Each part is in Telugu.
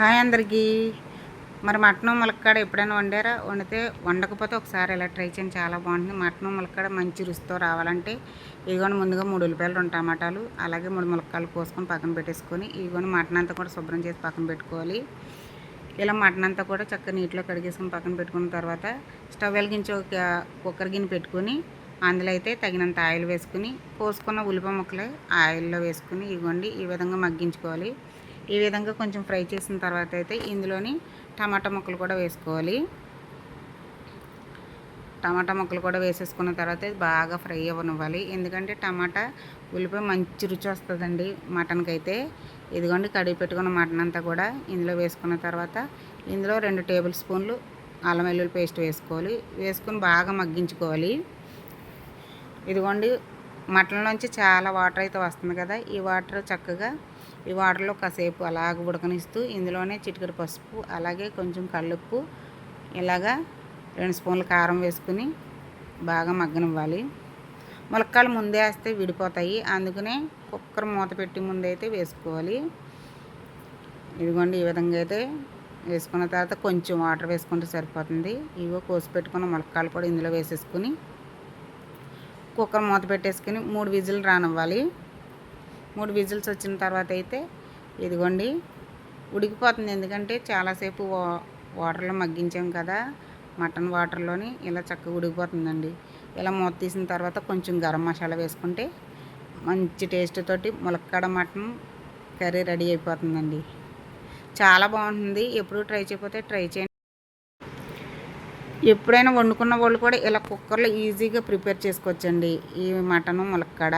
హాయ్ అందరికీ. మరి మటన్ ములక్కాడ ఎప్పుడైనా వండారా? వండితే వండకపోతే ఒకసారి ఇలా ట్రై చేయండి చాలా బాగుంటుంది. మటన్ ములక్కాడ మంచి రుచితో రావాలంటే ఇదిగోని ముందుగా మూడు ఉల్లిపాయలు రెండు టమాటాలు అలాగే మూడు ములక్కాయలు కోసుకొని పక్కన పెట్టేసుకొని ఇదిగోని మటన్ అంతా కూడా శుభ్రం చేసి పక్కన పెట్టుకోవాలి. ఇలా మటన్ అంతా కూడా చక్కగా నీటిలో కడిగేసుకొని పక్కన పెట్టుకున్న తర్వాత స్టవ్ వెలిగించి ఒక కుక్కర్ గిన్నె పెట్టుకొని అందులో అయితే తగినంత ఆయిల్ వేసుకుని కోసుకున్న ఉల్లిపాయ ముక్కలు ఆయిల్లో వేసుకుని ఇవ్వండి ఈ విధంగా మగ్గించుకోవాలి. ఈ విధంగా కొంచెం ఫ్రై చేసిన తర్వాత అయితే ఇందులోని టమాటా ముక్కలు కూడా వేసుకోవాలి. టమాటా ముక్కలు కూడా వేసేసుకున్న తర్వాత బాగా ఫ్రై అవ్వనివ్వాలి. ఎందుకంటే టమాటా ఉల్లిపాయ మంచి రుచి వస్తుందండి మటన్కి అయితే ఇదిగోండి కడిగి పెట్టుకున్న మటన్ అంతా కూడా ఇందులో వేసుకున్న తర్వాత ఇందులో రెండు టేబుల్ స్పూన్లు అల్లం వెల్లుల్లి పేస్ట్ వేసుకోవాలి. వేసుకొని బాగా మగ్గించుకోవాలి. ఇదిగోండి మటన్లోంచి చాలా వాటర్ అయితే వస్తుంది కదా. ఈ వాటర్ చక్కగా ఈ వాటర్లో కాసేపు అలాగ ఉడకనిస్తూ ఇందులోనే చిటికెడు పసుపు అలాగే కొంచెం కళ్ళుప్పు ఇలాగా రెండు స్పూన్ల కారం వేసుకుని బాగా మగ్గనివ్వాలి. ములక్కాలు ముందే వేస్తే విడిపోతాయి. అందుకనే కుక్కర్ మూత పెట్టి ముందైతే వేసుకోవాలి. ఇదిగోండి ఈ విధంగా అయితే వేసుకున్న తర్వాత కొంచెం వాటర్ వేసుకుంటే సరిపోతుంది. ఇవో కోసి పెట్టుకున్న ములక్కాలు కూడా ఇందులో వేసేసుకుని కుక్కర్ మూత పెట్టేసుకుని మూడు విజిల్ రానివ్వాలి. మూడు విజిల్స్ వచ్చిన తర్వాత అయితే ఇదిగోండి ఉడికిపోతుంది. ఎందుకంటే చాలాసేపు వా వాటర్లో మగ్గించాం కదా మటన్ వాటర్లోని ఇలా చక్కగా ఉడికిపోతుందండి. ఇలా మూత తీసిన తర్వాత కొంచెం గరం మసాలా వేసుకుంటే మంచి టేస్ట్ తోటి ములక్కాడ మటన్ కర్రీ రెడీ అయిపోతుందండి. చాలా బాగుంటుంది. ఎప్పుడు ట్రై చేయకపోతే ట్రై చేయండి. ఎప్పుడైనా వండుకున్న వాళ్ళు కూడా ఇలా కుక్కర్లో ఈజీగా ప్రిపేర్ చేసుకోవచ్చండి. ఈ మటను ములక్కాడ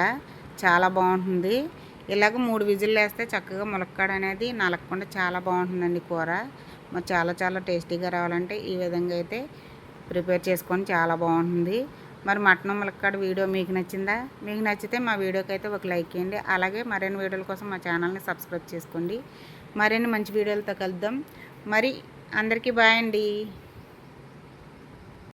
చాలా బాగుంటుంది. ఇలాగ మూడు విజిల్లు వేస్తే చక్కగా ములక్కాడ అనేది నలగకుండా చాలా బాగుంటుందండి కూర. మరి చాలా చాలా టేస్టీగా రావాలంటే ఈ విధంగా అయితే ప్రిపేర్ చేసుకొని చాలా బాగుంటుంది. మరి మటన్ ములక్కాడ వీడియో మీకు నచ్చిందా? మీకు నచ్చితే మా వీడియోకి అయితే ఒక లైక్ చేయండి. అలాగే మరిన్ని వీడియోల కోసం మా ఛానల్ని సబ్స్క్రైబ్ చేసుకోండి. మరిన్ని మంచి వీడియోలతో కలుద్దాం. మరి అందరికీ బాయ్ అండి.